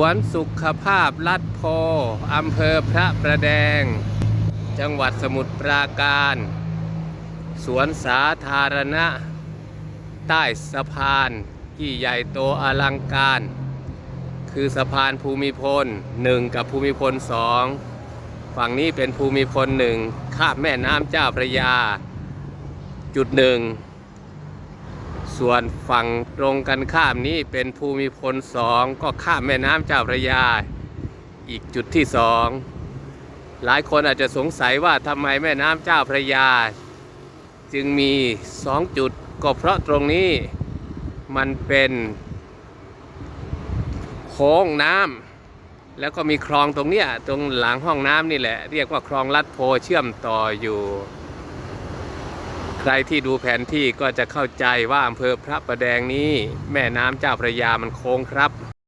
วนสุขภาพลัดโพอำเภอพระประแดง จังหวัดสมุทรปราการ สวนสาธารณะ ใต้สะพานที่ใหญ่โตอลังการ คือสะพานภูมิพลหนึ่งกับภูมิพลสองฝั่งนี้เป็นภูมิพลหนึ่งข้ามแม่น้ำเจ้าพระยา จุดหนึ่ง ส่วนฝั่งตรงกันข้ามนี้เป็นภูมิพลสองก็ข้ามแม่น้ำเจ้าพระยา อีกจุดที่สองหลายคนอาจจะสงสัยว่าทำไมแม่น้ำเจ้าพระยา จึงมีสองจุดก็เพราะตรงนี้มันเป็นโค้งน้ำแล้วก็มีคลองตรงเนี้ยตรงหลังห้องน้ำนี่แหละ เรียกว่าคลองลัดโพเชื่อมต่ออยู่ ใครที่ดูแผนที่ก็จะเข้าใจว่าอำเภอพระประแดงนี้ แม่น้ำเจ้าพระยามันโค้งครับ